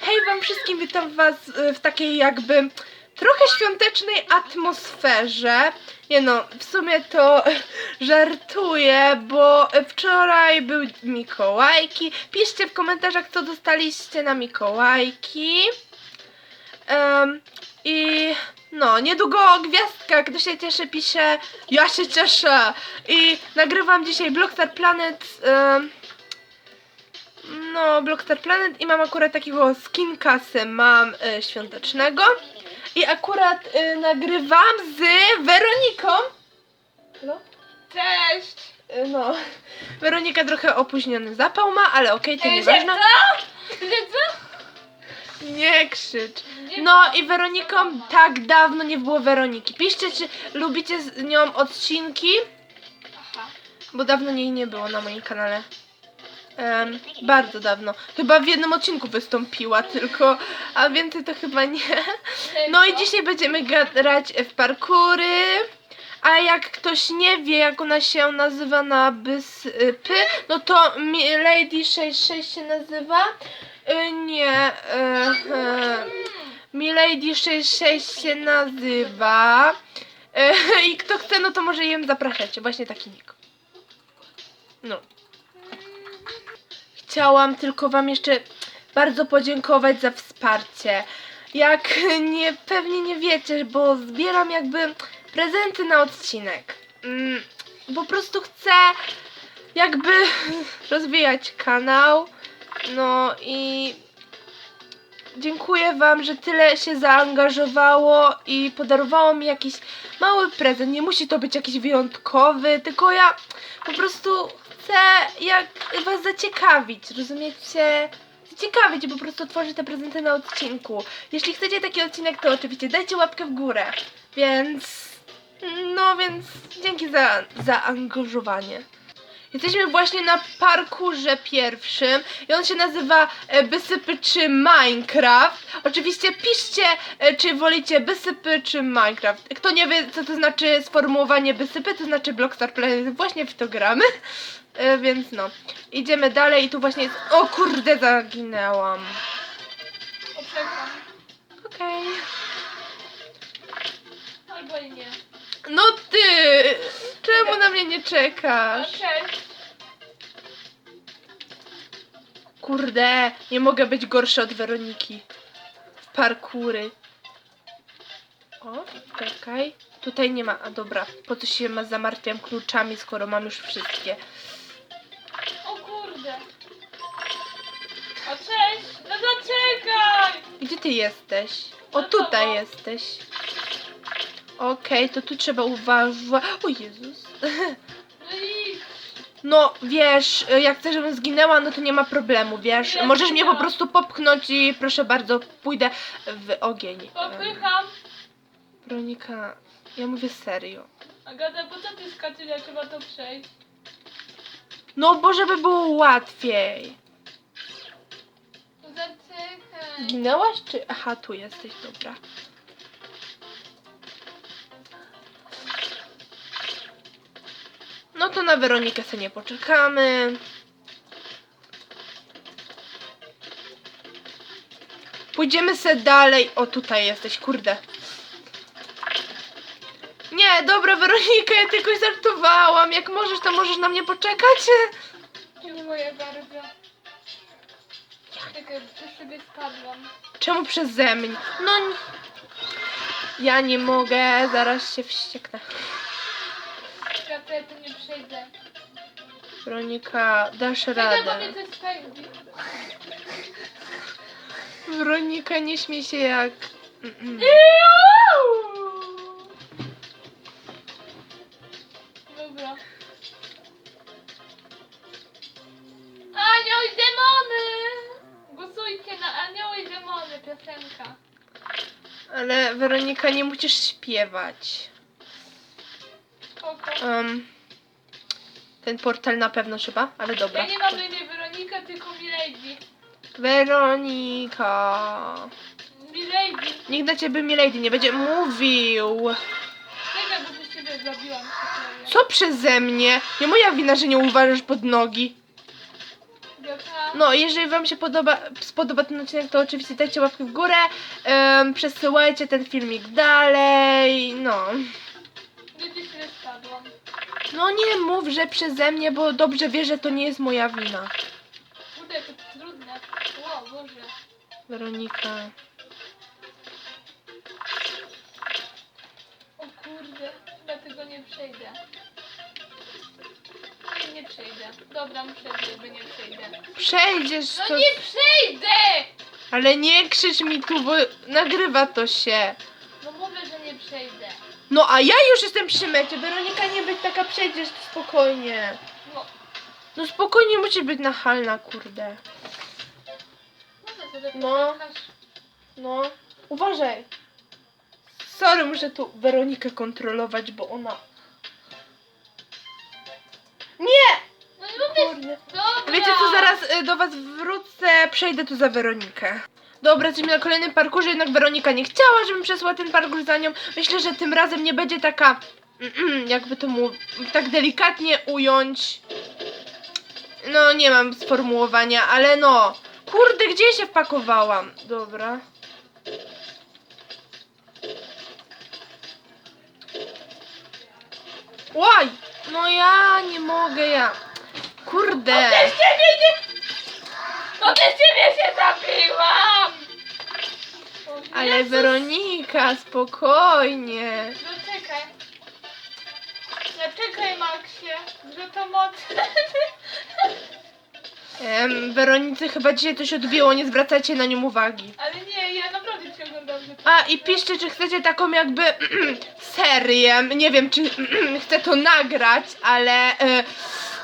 Hej wam wszystkim, witam was e, w takiej jakby trochę świątecznej atmosferze. Nie no, w sumie to żartuję, bo wczoraj był Mikołajki. Piszcie w komentarzach, co dostaliście na Mikołajki. Em, I no, niedługo gwiazdka, kto się cieszy, pisze ja się cieszę. I nagrywam dzisiaj Blockstar Planet. em, no, Blockstar Planet i mam akurat takiego skinkasy mam y, świątecznego. I akurat y, nagrywam z Weroniką. Halo? Cześć! Y, no, Weronika trochę opóźniony zapał ma, ale okej, to nieważne. Nie krzycz. No i Weroniką tak dawno nie było Weroniki. Piszcie, czy lubicie z nią odcinki, bo dawno jej nie było na moim kanale. Bardzo dawno. Chyba w jednym odcinku wystąpiła tylko, a więcej to chyba nie. No i dzisiaj będziemy grać w parkury. A jak ktoś nie wie, jak ona się nazywa na byspy, no to Mi- Lady 66 się nazywa. Y, nie. Y, y, Milady 66 się nazywa. I kto chce, no to może ją zapraszać. Właśnie taki nick. No. Chciałam tylko wam jeszcze bardzo podziękować za wsparcie. Jak nie, pewnie nie wiecie, bo zbieram jakby prezenty na odcinek. Mm, po prostu chcę jakby rozwijać kanał. No i dziękuję wam, że tyle się zaangażowało i podarowało mi jakiś mały prezent. Nie musi to być jakiś wyjątkowy, tylko ja po prostu chcę jak was zaciekawić, rozumiecie? Zaciekawić, po prostu tworzyć te prezenty na odcinku. Jeśli chcecie taki odcinek, to oczywiście dajcie łapkę w górę. Więc no więc dzięki za zaangażowanie. Jesteśmy właśnie na parkurze pierwszym i on się nazywa e, Bysypy czy Minecraft. Oczywiście piszcie, e, czy wolicie Bysypy czy Minecraft. Kto nie wie, co to znaczy sformułowanie Bysypy, to znaczy Blockstar Planet. Właśnie w to gramy. E, Więc no, idziemy dalej i tu właśnie jest... O kurde, zaginęłam. Poczekam. Okej. Albo i nie. No ty! Czemu na mnie nie czekasz? Cześć. Kurde, nie mogę być gorsza od Weroniki. Parkury. O, czekaj. Tutaj nie ma. A dobra, po co się ma zamartwiam kluczami, skoro mam już wszystkie. O cześć! No zaczekaj! Gdzie ty jesteś? O, tutaj jesteś. Okej, to tu trzeba uważać. O Jezus. No. No, wiesz, jak chcesz, żebym zginęła, no to nie ma problemu, wiesz. Ja Możesz mnie po zginęłam. prostu popchnąć i proszę bardzo, pójdę w ogień. Popycham. Weronika, ja mówię serio. Agata, po co ty skaczesz, jak trzeba to przejść? No, bo żeby było łatwiej. No zaczekaj. Ginęłaś czy... Aha, tu jesteś, dobra. No to na Weronikę sobie nie poczekamy. Pójdziemy se dalej. O, tutaj jesteś, kurde. Nie, dobra Weronika, ja tylko żartowałam. Jak możesz, to możesz na mnie poczekać? Nie moja garbia. Czekaj, przez spadłam. Czemu przeze mnie? No. n- Ja nie mogę, zaraz się wścieknę. Agata, ja tu nie przejdę. Weronika, dasz Czekaj, bo radę. mnie coś pędzi. Weronika, nie śmiej się jak... Mm-mm. Dobra. Anioł i demony! Głosujcie na Anioł i demony, piosenka. Ale Weronika, nie musisz śpiewać. Spoko. Ten portal na pewno trzeba, ale dobra. Ja nie mam na imię Weronika, tylko Milady. Weronika. Milady. Nikt na ciebie Milady nie będzie mówił. Czekaj, bo się ciebie zabiłam. chwilą. Co przeze mnie? Nie moja wina, że nie uważasz pod nogi. No, jeżeli wam się podoba, spodoba ten odcinek, to oczywiście dajcie łapkę w górę, em, przesyłajcie ten filmik dalej, no. Gdzieś spadłam. No nie mów, że przeze mnie, bo dobrze wiesz, że to nie jest moja wina. Kurde, to trudne. Wow, Boże. Weronika. O kurde, chyba tego nie przejdę. Nie, przejdę. Dobra, muszę, żeby nie przejdę. Przejdziesz No to... nie przejdę! Ale nie krzycz mi tu, bo nagrywa to się. No mówię, że nie przejdę. No a ja już jestem przy mecie. Weronika, nie być taka, przejdziesz to spokojnie. No, No spokojnie, musisz być nachalna, kurde. może sobie No. No, uważaj. Sorry, muszę tu Weronikę kontrolować, bo ona... Nie! No nie mówię. Dobra. Wiecie co, zaraz y, do was wrócę, przejdę tu za Weronikę. Dobra, jesteśmy na kolejnym parkurze, jednak Weronika nie chciała, żebym przesłała ten parkur za nią. Myślę, że tym razem nie będzie taka, mm, jakby to mu tak delikatnie ująć. No, nie mam sformułowania, ale no. Kurde, gdzie się wpakowałam? Dobra. Łaj! No ja nie mogę, ja. Kurde. Przez ciebie nie... No przez ciebie się zabiłam! Ale. Weronika, spokojnie. Zaczekaj. Zaczekaj, Maxie. Że to mocne. Em, Weronice chyba dzisiaj coś odbiło, nie zwracajcie na nią uwagi. Ale nie, ja naprawdę cię oglądam. że to- A i piszcie, czy chcecie taką jakby serię. Nie wiem, czy chcę to nagrać, ale e,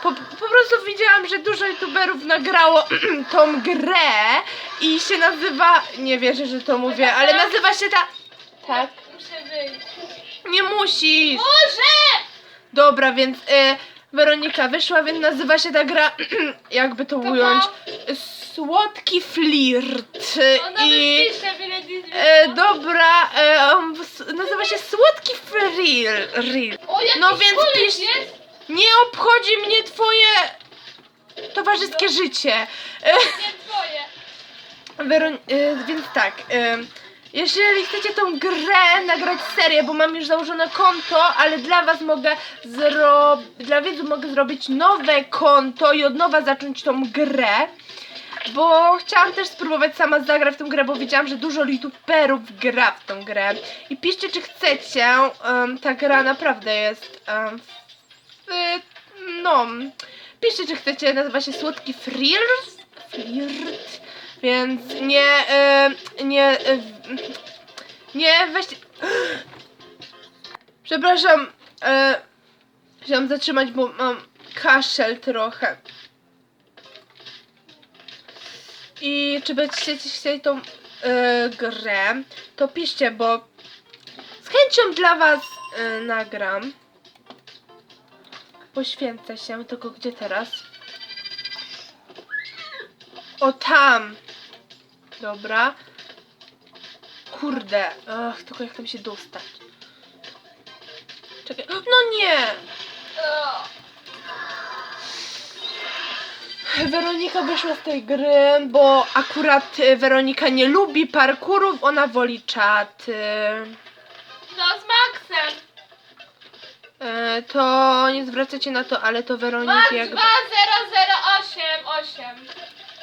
po, po prostu widziałam, że dużo youtuberów nagrało tą grę i się nazywa. Nie wierzę, że to mówię, ale nazywa się ta. Tak. Muszę wyjść. Nie musisz. Boże! Dobra, więc e, Weronika wyszła, więc nazywa się ta gra, jakby to ująć? Słodki flirt. Ona I wypisze, byle nic e, dobra, e, s- nazywa się Słodki. O, jakiś No więc koleś pisz- jest? Nie obchodzi mnie twoje towarzyskie życie. E, Nie twoje. Weron- e, więc tak, e, jeżeli chcecie tą grę nagrać serię, bo mam już założone konto, ale dla was mogę zrobić, dla widzów mogę zrobić nowe konto i od nowa zacząć tą grę. Bo chciałam też spróbować sama zagrać w tą grę, bo widziałam, że dużo youtuberów gra w tą grę. I piszcie, czy chcecie. em, ta gra naprawdę jest. em, w, no. Piszcie, czy chcecie. Nazywa się Słodki Flirt. Flirt. Więc nie. e, nie. e, nie weźcie. Przepraszam. E, chciałam zatrzymać, bo mam kaszel trochę. I czy będziecie chcieli tą e, grę, to piszcie, bo z chęcią dla was e, nagram. Poświęcę się, tylko gdzie teraz? O tam! Dobra. Kurde, ach, tylko jak tam się dostać? Czekaj, no nie! Weronika wyszła z tej gry, bo akurat e, Weronika nie lubi parkurów, ona woli czaty. No z Maxem. E, to nie zwracajcie na to, ale to Max Weroniki jakby... 2008.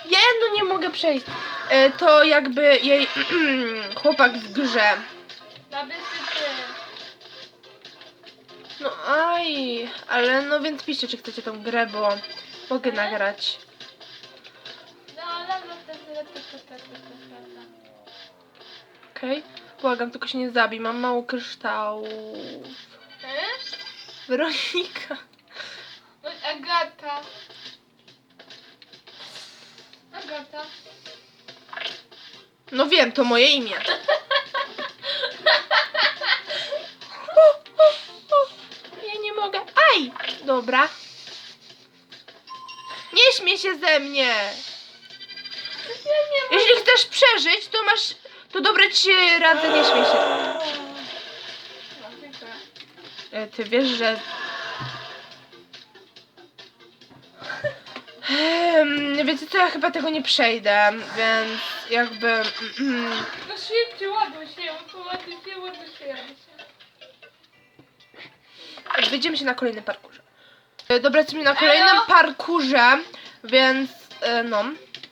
Ja no nie mogę przejść. E, to jakby jej chłopak w grze. Wysypy. No aj, ale no więc piszcie, czy chcecie tą grę, bo mogę nagrać. Okej? Błagam, tylko się nie zabij, mam mało kryształów. Weronika. No, Agata. Agata. No wiem, to moje imię. O, o, o. Ja nie mogę. Aj! Dobra. Nie śmiej się ze mnie. Jeśli chcesz przeżyć, to masz... To dobre ci radzę, nie śmiej się. E, Ty wiesz, że... Em, wiecie co, ja chyba tego nie przejdę, więc jakby... mm, No szybciej, ładuj się, ładuj się, ładuj się, ładuj się. Wyjdziemy się na kolejnym parkurze. E, Dobra, jesteśmy na kolejnym Elo? parkurze, więc e, no,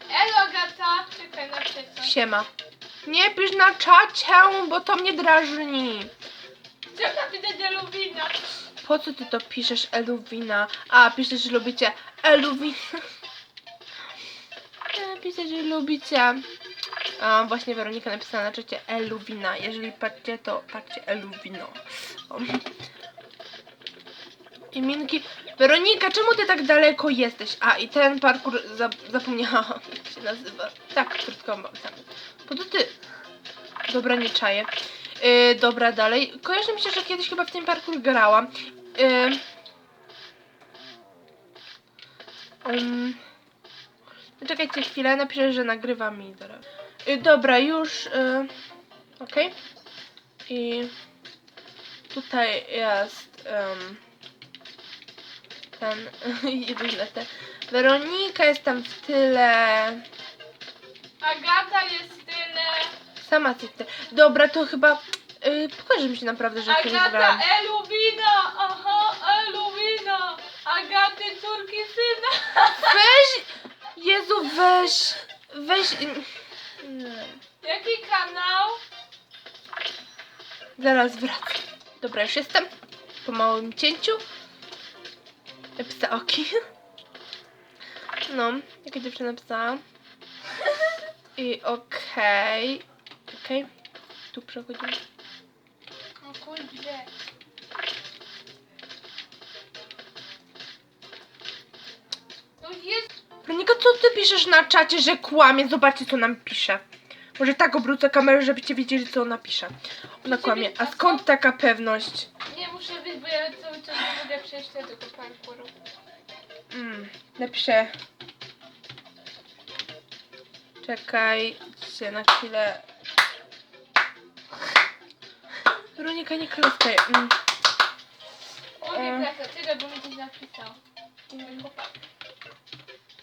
Elo, Agata. Czekaj, napiszę coś. Siema. Nie pisz na czacie, bo to mnie drażni. Chciałam napisać Elubina. Po co ty to piszesz, Eluwina? A, piszesz, że lubicie Eluwina. Piszesz, że lubicie. A, właśnie Weronika napisała na czacie Eluwina. Jeżeli patrzcie, to patrzcie Eluwino. O. Iminki. Weronika, czemu ty tak daleko jesteś? A, i ten parkour za, zapomniałam, jak się nazywa. Tak, krótko mówiąc. Po co ty? Dobra, nie czaję. Yy, dobra, dalej. Kojarzy mi się, że kiedyś chyba w tym parkour grałam. Yy. Um, czekajcie chwilę, napiszę, że nagrywam i zaraz. Yy, dobra, już. Yy, Okej. I tutaj jest um, różne te. Weronika jest tam w tyle. Agata jest tyle. Sama w tyle. Dobra, to chyba. Yy, pokaże mi się naprawdę, że kiedyś Agata. Elubina. Aha, Elubina. Agaty córki syna. Weź! Jezu, weź! Weź! Nie. Jaki kanał? Zaraz wracam. Dobra, już jestem. Po małym cięciu. Psaoki. No, jaka dziewczyna psa. I okej. Okej. Tu przechodzimy. O kurde. To jest... Weronika, co ty piszesz na czacie, że kłamie? Zobaczcie, co nam pisze. Może tak obrócę kamerę, żebyście wiedzieli, co ona pisze. Ona kłamie. A skąd taka pewność? Ja cały czas mogę przejść do tego parkouru. Mm. Czekajcie na chwilę. Weronika, nie klaskaj. Mm. O nie, E. klasa, czekaj, bo mi coś napisał. Mój chłopak.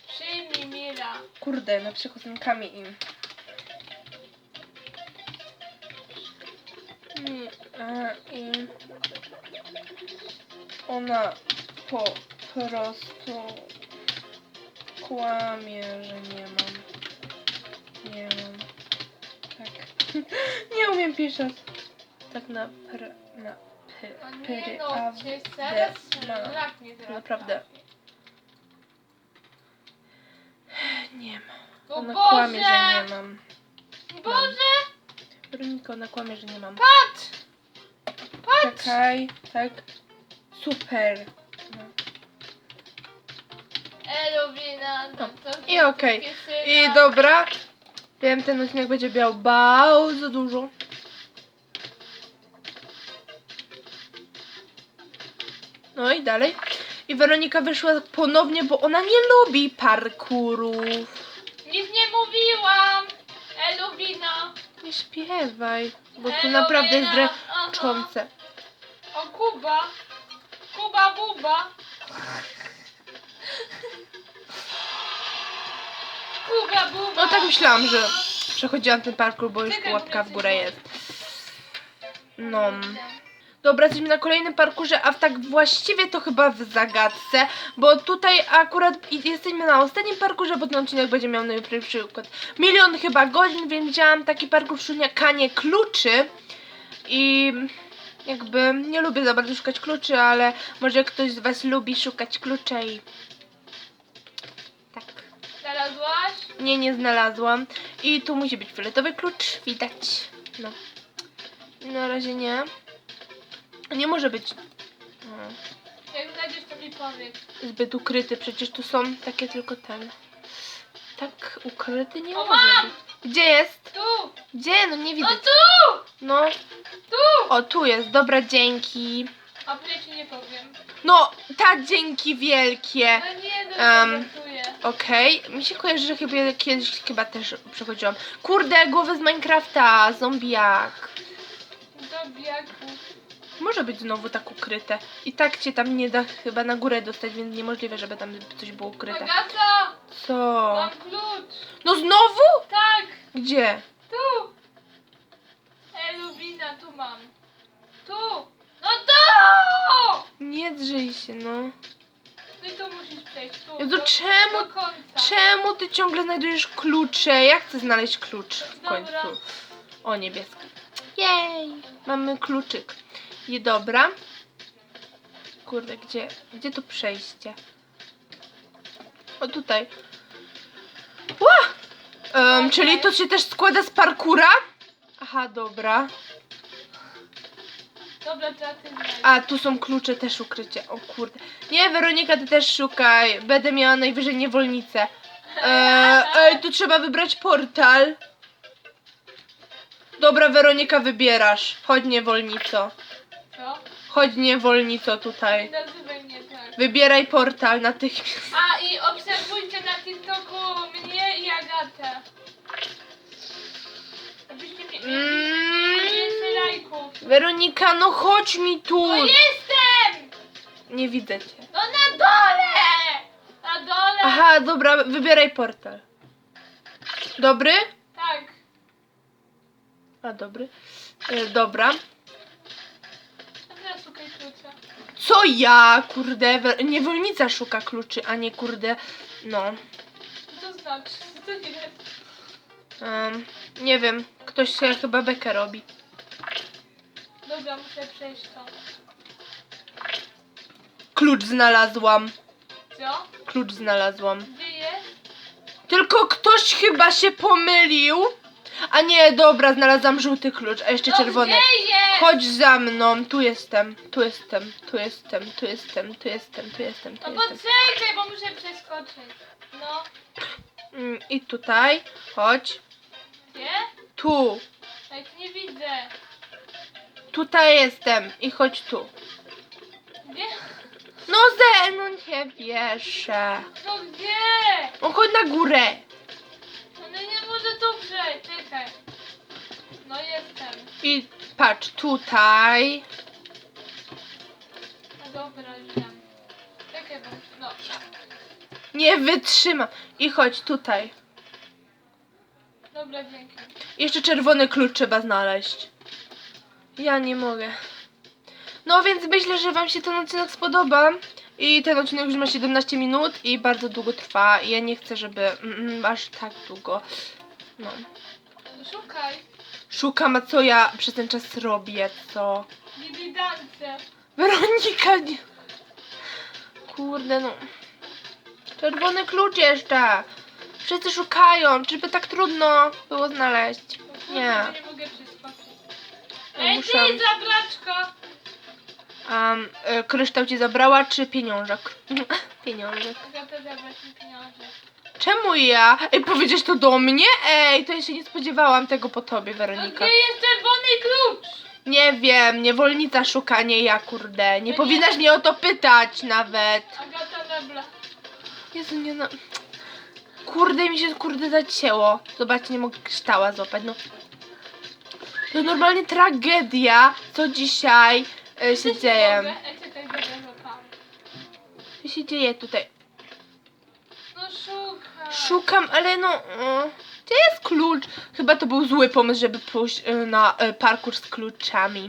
Przyjmij Mira. Kurde, napiszę kosankami im. Nie, a, i ona po prostu kłamie, że nie mam. Nie mam. Tak. nie umiem pisać. Tak na pr, na py, pyry, no, a cię w- zaraz ma. szlak nie trafi. Naprawdę. Nie ma. O Ona kłamie, że nie mam. Boże! Weronika, ona kłamie, że nie mam. Patrz! Czekaj, tak. Super. Elubina, no to I okej. I dobra. Wiem, ten odcinek będzie miał bardzo dużo. No i dalej. I Weronika wyszła ponownie, bo ona nie lubi parkurów. Nic nie mówiłam! Elubina! Nie śpiewaj, bo to Elubina, naprawdę jest dręczące. Kuba! Kuba Buba! Kuba Buba! No tak myślałam, że przechodziłam ten parkour, bo już Czekaj, łapka bo w górę jest. No. Dobra, jesteśmy na kolejnym parkurze, a w tak właściwie to chyba w zagadce, bo tutaj akurat jesteśmy na ostatnim parkurze, bo ten odcinek będzie miał na przykład milion chyba godzin, więc wzięłam taki parkur szukanie kluczy i jakby nie lubię za bardzo szukać kluczy, ale może ktoś z was lubi szukać kluczy i tak. Znalazłaś? Nie, nie znalazłam. I tu musi być fioletowy klucz, widać. No. Na razie nie. Nie może być no, Jak znajdziesz to mi powiedz. zbyt ukryty, przecież tu są takie tylko ten. Tak ukryty nie O, może mam! być. Gdzie jest? Tu! Gdzie? No nie O widzę. tu! No. Tu! O, tu jest. Dobra, dzięki. A ja ci nie powiem. No, ta dzięki wielkie. No nie, no Em. um. żartuję. Okej, mi się kojarzy, że chyba kiedyś chyba też przechodziłam. Kurde, głowy z Minecrafta, zombiak. Do biaku. Może być znowu tak ukryte. I tak cię tam nie da chyba na górę dostać, więc niemożliwe, żeby tam coś było ukryte. Agata! Co? Mam klucz! No znowu? Tak! Gdzie? Tu! Elubina, tu mam. Tu! No tu! Nie drzyj się, no. No i tu musisz przejść, tu. Jezu, do, czemu- Do końca. Czemu ty ciągle znajdujesz klucze? Ja chcę znaleźć klucz w Dobra. końcu. O, niebieski. Jej! Mamy kluczyk. I dobra. Kurde, gdzie, gdzie tu przejście? O, tutaj. Ła! Em, czyli to się też składa z parkura? Aha, dobra. Dobra, trzeba ty znaleźć. A, tu są klucze też ukrycie. O kurde. Nie, Weronika, ty też szukaj. Będę miała najwyżej niewolnicę. Eee, ej, tu trzeba wybrać portal. Dobra, Weronika, wybierasz. Chodź, niewolnico. Chodź, niewolnico Nie tutaj. nazywaj mnie tak. Wybieraj portal natychmiast. A i obserwujcie na TikToku mnie i Agatę. Abyście. Mm. Więcej lajków. Weronika, no chodź mi tu. No jestem! Nie widzę cię. No na dole! Na dole! Aha, dobra, wybieraj portal. Dobry? Tak. A, dobry. E, dobra. Klucza. Co ja, kurde, we- niewolnica szuka kluczy, a nie kurde, no, Co to znaczy? Co to jest? em, nie wiem, ktoś sobie chyba bekę robi. Dobra, muszę przejść to. Klucz znalazłam, Co? klucz znalazłam. Gdzie jest? Tylko ktoś chyba się pomylił. A nie, dobra, znalazłam żółty klucz, a jeszcze No czerwony. Chodź za mną, tu jestem, tu jestem, tu jestem, tu jestem, tu jestem, tu jestem, tu No jestem. poczekaj, bo muszę przeskoczyć. No. Mm, I tutaj, chodź, Gdzie? tu, Ja ich nie widzę. tutaj jestem i chodź tu. Gdzie? No ze, no nie wierzę. No gdzie? No chodź na górę. Tu przejść. Czekaj. No jestem. I patrz, tutaj. No dobra, już wiem. Czekaj, bo... No. Nie wytrzymam. I chodź tutaj. Dobra, dzięki. Jeszcze czerwony klucz trzeba znaleźć. Ja nie mogę. No więc myślę, że wam się ten odcinek spodoba. I ten odcinek już ma 17 minut i bardzo długo trwa. I ja nie chcę, żeby mm, mm, aż tak długo. No. Szukaj. Szukam, a co ja przez ten czas robię, co? Libidance. Weronika nie... Kurde no. Czerwony klucz jeszcze. Wszyscy szukają. Czyżby tak trudno było znaleźć? Nie. Nie mogę. Ja Ej, muszę- ty, zabraczka! Um, y, kryształ ci zabrała, czy pieniążek? pieniążek. Agata zabrać mi pieniądze. Czemu ja? Ej, powiedzieć to do mnie? Ej, to ja się nie spodziewałam tego po tobie, No Weronika. gdzie jest czerwony klucz? Nie wiem, niewolnica szuka, nie ja, kurde. Nie powinnaś nie. mnie o to pytać nawet. Agata zabla. Jezu, nie no. Kurde, mi się kurde zacięło. Zobaczcie, nie mogę kryształa złapać, no. To normalnie tragedia, co dzisiaj e, się dzieje. Złapałam. Co się dzieje tutaj? Szukam, ale no. Gdzie jest klucz? Chyba to był zły pomysł, żeby pójść y, na y, parkour z kluczami.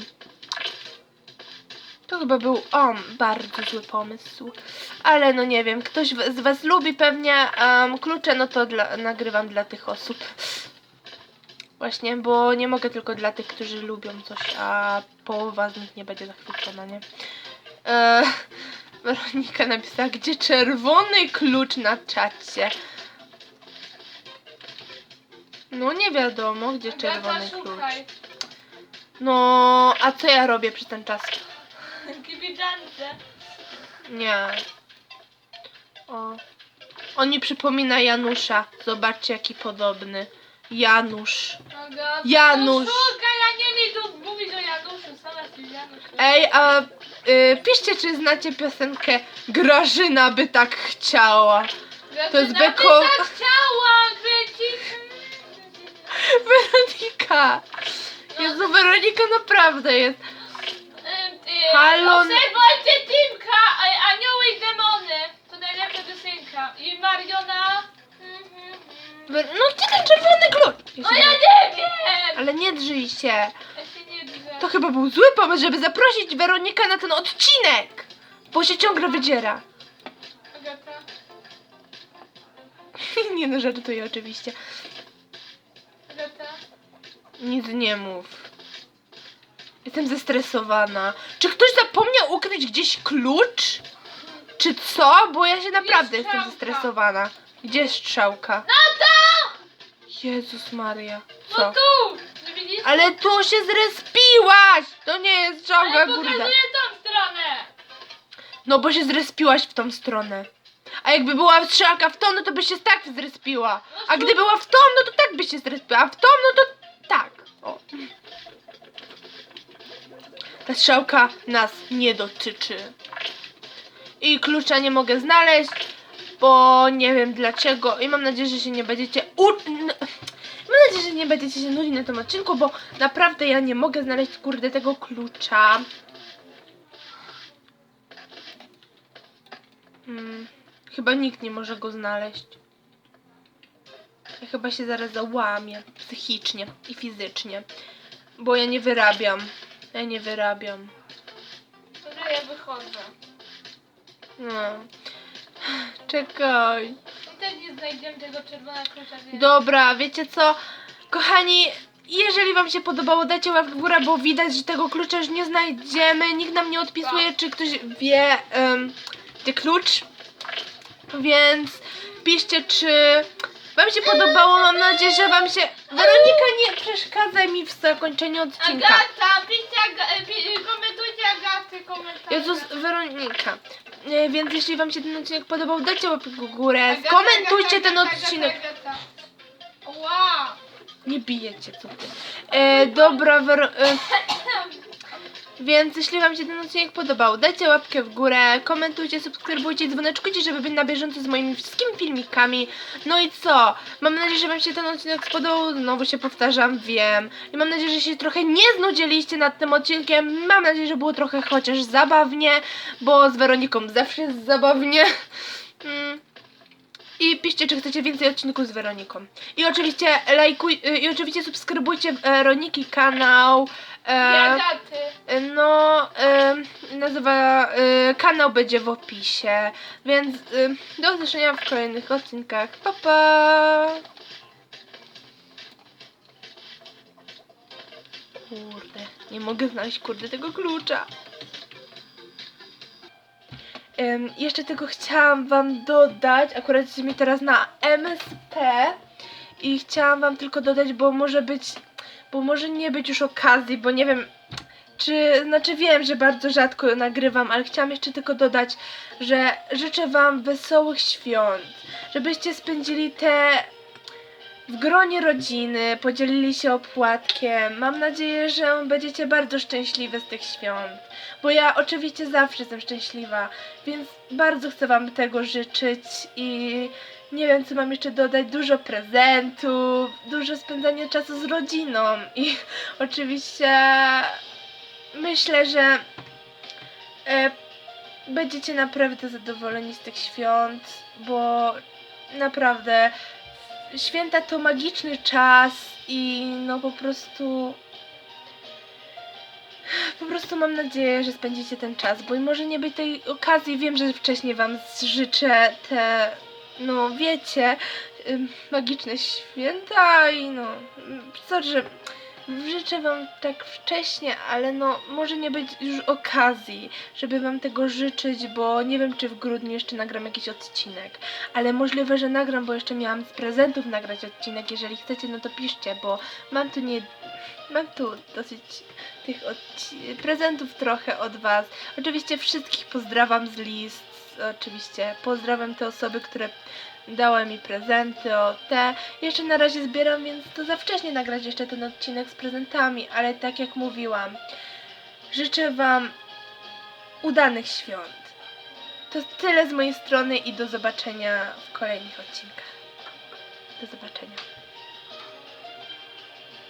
To chyba był o, bardzo zły pomysł. Ale no nie wiem, ktoś z Was lubi pewnie klucze, no to dla, nagrywam dla tych osób. Właśnie, bo nie mogę tylko dla tych, którzy lubią coś, a połowa z nich nie będzie zachwycona, nie? E, Weronika napisała, gdzie czerwony klucz na czacie. No nie wiadomo, gdzie czerwony klucz. No, a co ja robię przez ten czas? Libidance. Nie. O. On mi przypomina Janusza. Zobaczcie, jaki podobny. Janusz. Janusz. No szukaj, a nie mi tu mówić o Januszu. Sama jesteś Janusz. Ej, a y, piszcie, czy znacie piosenkę Grażyna by tak chciała. to jest beko- tak chciała, kręcić. Weronika. Jezu, Weronika naprawdę jest. Ym, Halo. Obserwujcie Timka, a- anioły i demony. To najlepsza piosenka. I Mariona. Mhm. Wer- No gdzie ten czerwony klucz? No ja nie- nie wiem! Ale nie drżyj się. To chyba był zły pomysł, żeby zaprosić Weronikę na ten odcinek. Bo się ciągle wydziera. Agata. nie no, żartuję oczywiście. Agata. Nic nie mów. Jestem zestresowana. Czy ktoś zapomniał ukryć gdzieś klucz? Czy co? Bo ja się naprawdę jestem strzałka. zestresowana. Gdzie strzałka? No to! Jezus Maria. No Co? tu! Nie widzisz? Ale tu się zrespiłaś! To nie jest strzałka, Ale kurde. pokazuję tą stronę! No bo się zrespiłaś w tą stronę. A jakby była strzałka w tą, no to by się tak zrespiła. A gdy była w tą, no to tak by się zrespiła. A w tą, no to tak. O. Ta strzałka nas nie dotyczy. I klucza nie mogę znaleźć, bo nie wiem dlaczego. I mam nadzieję, że się nie będziecie u... n- Mam nadzieję, że nie będziecie się nudzić na tym odcinku, bo naprawdę ja nie mogę znaleźć kurde tego klucza. Hmm, chyba nikt nie może go znaleźć. Ja chyba się zaraz załamię psychicznie i fizycznie. Bo ja nie wyrabiam. Ja nie wyrabiam. Dobra, ja wychodzę. No. Czekaj. Też nie znajdziemy tego czerwonego klucza, więc... Dobra, wiecie co? Kochani, jeżeli wam się podobało, dajcie łapkę w górę, bo widać, że tego klucza już nie znajdziemy. Nikt nam nie odpisuje, czy ktoś wie um, gdzie klucz. Więc piszcie, czy wam się podobało. Mam nadzieję, że wam się... Weronika, nie przeszkadzaj mi w zakończeniu odcinka. Agata, piszcie, Aga... e, pi... komentujcie Agaty, komentarze. Jezus, Weronika. E, Więc jeśli wam się ten odcinek podobał, dajcie łapkę w górę, Agata, komentujcie Agata, ten odcinek. Wow. Nie bijecie, co ty. E, dobra, Wero... E, więc jeśli wam się ten odcinek podobał, dajcie łapkę w górę, komentujcie, subskrybujcie, dzwoneczkujcie, żeby być na bieżąco z moimi wszystkimi filmikami. No i co? Mam nadzieję, że wam się ten odcinek spodobał, znowu się powtarzam, wiem. I mam nadzieję, że się trochę nie znudziliście nad tym odcinkiem. Mam nadzieję, że było trochę chociaż zabawnie, bo z Weroniką zawsze jest zabawnie. Mm. I piszcie, czy chcecie więcej odcinków z Weroniką. I oczywiście lajkuj, y, i oczywiście subskrybujcie Weroniki kanał. E, e, no, e, nazywa, e, kanał będzie w opisie. Więc e, do usłyszenia w kolejnych odcinkach. Pa, pa! Kurde, nie mogę znaleźć kurde tego klucza. Em, jeszcze tylko chciałam wam dodać, akurat jesteśmy teraz na MSP i chciałam wam tylko dodać, bo może być, bo może nie być już okazji, bo nie wiem, czy, znaczy wiem, że bardzo rzadko nagrywam, ale chciałam jeszcze tylko dodać, że życzę wam wesołych świąt, żebyście spędzili te w gronie rodziny, podzielili się opłatkiem. Mam nadzieję, że będziecie bardzo szczęśliwe z tych świąt. Bo ja oczywiście zawsze jestem szczęśliwa, więc bardzo chcę Wam tego życzyć i nie wiem, co mam jeszcze dodać. Dużo prezentów, dużo spędzania czasu z rodziną i oczywiście myślę, że e, będziecie naprawdę zadowoleni z tych świąt, bo naprawdę święta to magiczny czas i no po prostu po prostu mam nadzieję, że spędzicie ten czas, bo może nie być tej okazji, wiem, że wcześniej wam życzę te, no wiecie, magiczne święta i no, sorry, że życzę wam tak wcześnie, ale no może nie być już okazji, żeby wam tego życzyć, bo nie wiem, czy w grudniu jeszcze nagram jakiś odcinek, ale możliwe, że nagram, bo jeszcze miałam z prezentów nagrać odcinek, jeżeli chcecie, no to piszcie, bo mam tu nie... Mam tu dosyć tych prezentów trochę od Was. Oczywiście wszystkich pozdrawiam z list. Oczywiście pozdrawiam te osoby, które dały mi prezenty, o te. Jeszcze na razie zbieram, więc to za wcześnie nagrać jeszcze ten odcinek z prezentami, ale tak jak mówiłam, życzę Wam udanych świąt. To tyle z mojej strony i do zobaczenia w kolejnych odcinkach. Do zobaczenia.